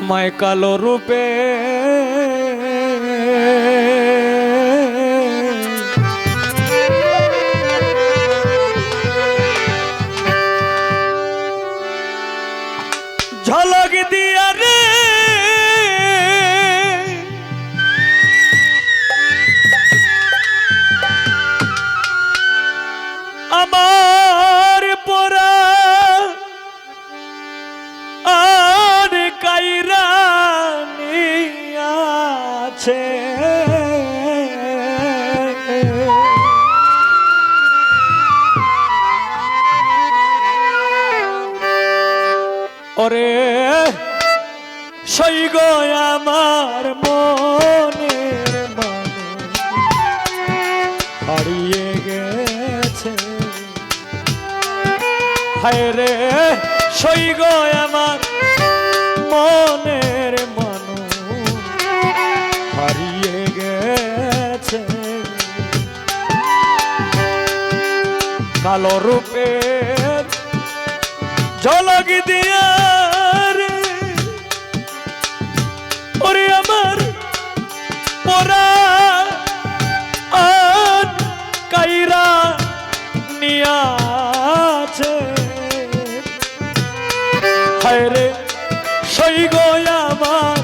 মায় কালো রূপে। ঝলক দিয়া আছে। ওরে সই গো আমার মানুষ। হারিয়ে গেছে। হায় রে সই গো আমার মনের কালো রূপের ঝলক দিয়া রে। ওরে আমার পরা কাইরা নিয়াছে হায় রে সই আমার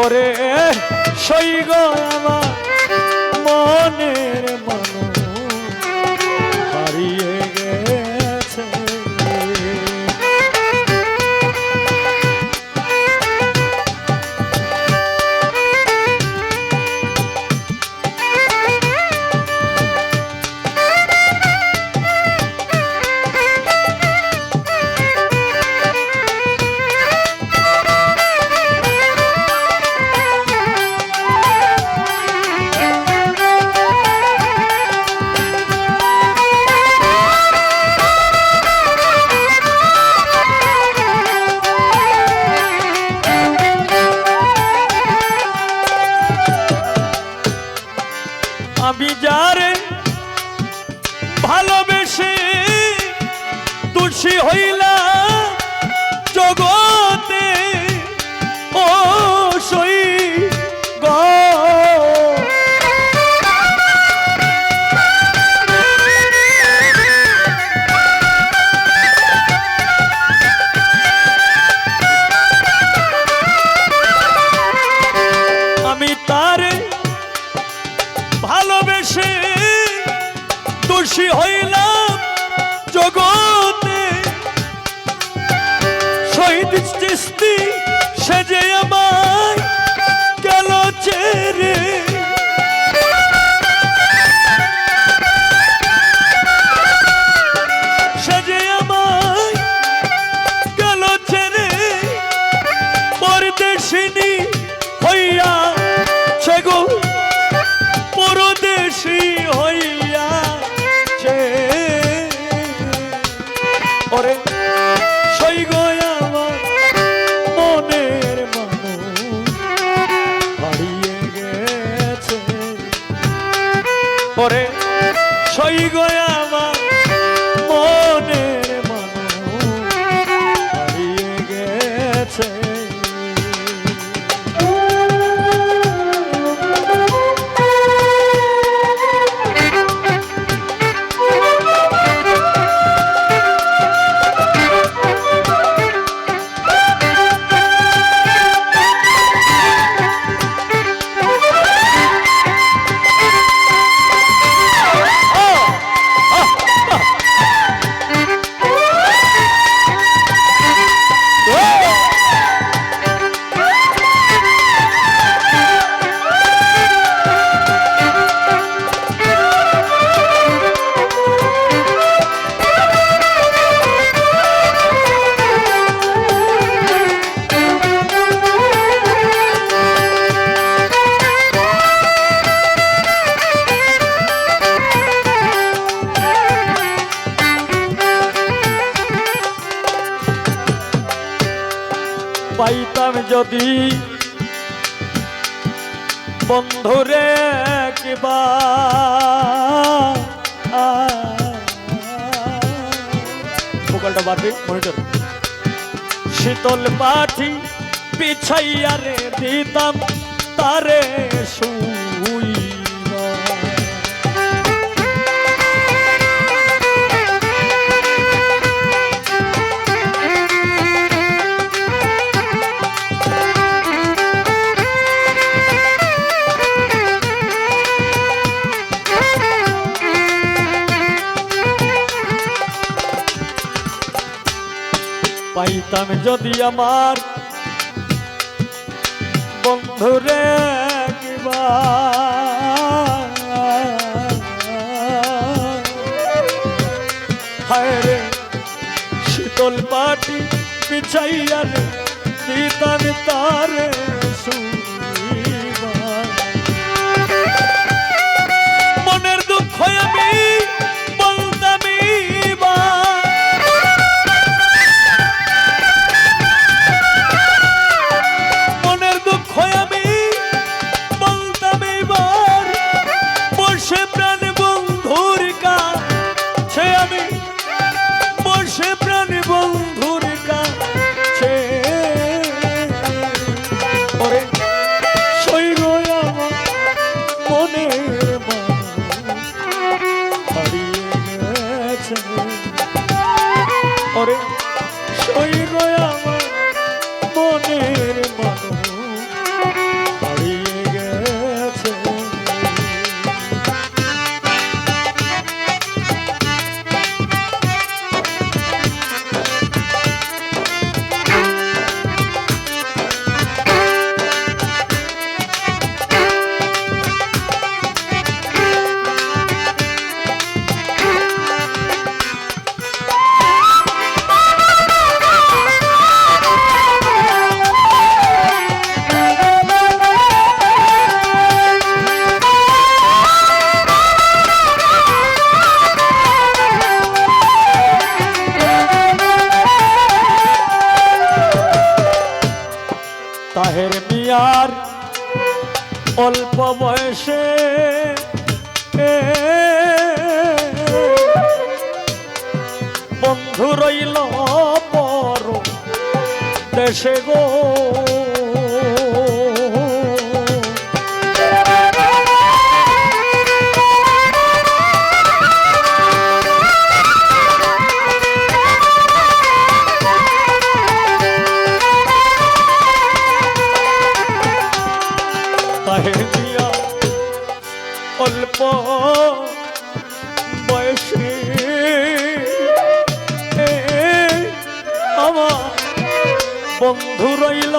ওরে সই গো আমার মনের মানুষ আমি যারে ভালোবেসে তুলসী হইলাম। শহীদ ওরে সই গো যদি বন্ধুরে কিবা। ভোকালটা মনে কর শীতল পাঠি পিছাইয়ারে দিতাম তারে শুন দিতাম যদি আমার বন্ধুরে কিবা শীতল পাটি পিছাইয়ার দিতাম তার সুন্দর তাহের মিয়ার অল্প বয়সে বন্ধু রইল পর দেশে গো। অল্প বয়সে আমার বন্ধু রইল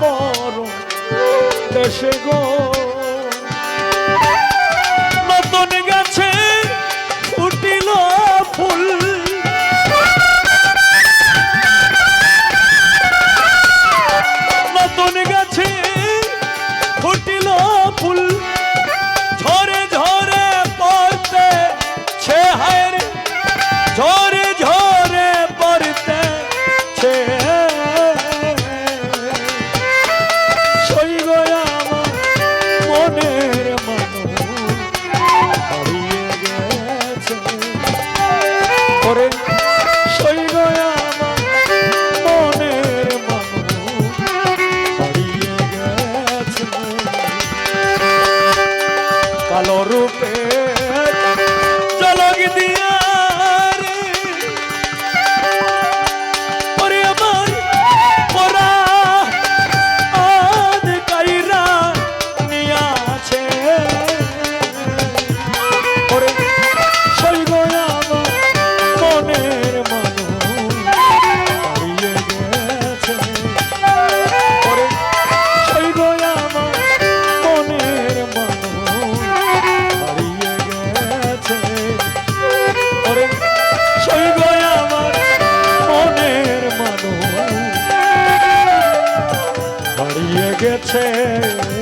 বড় দেশে গো। নতুন গেছে গেছে।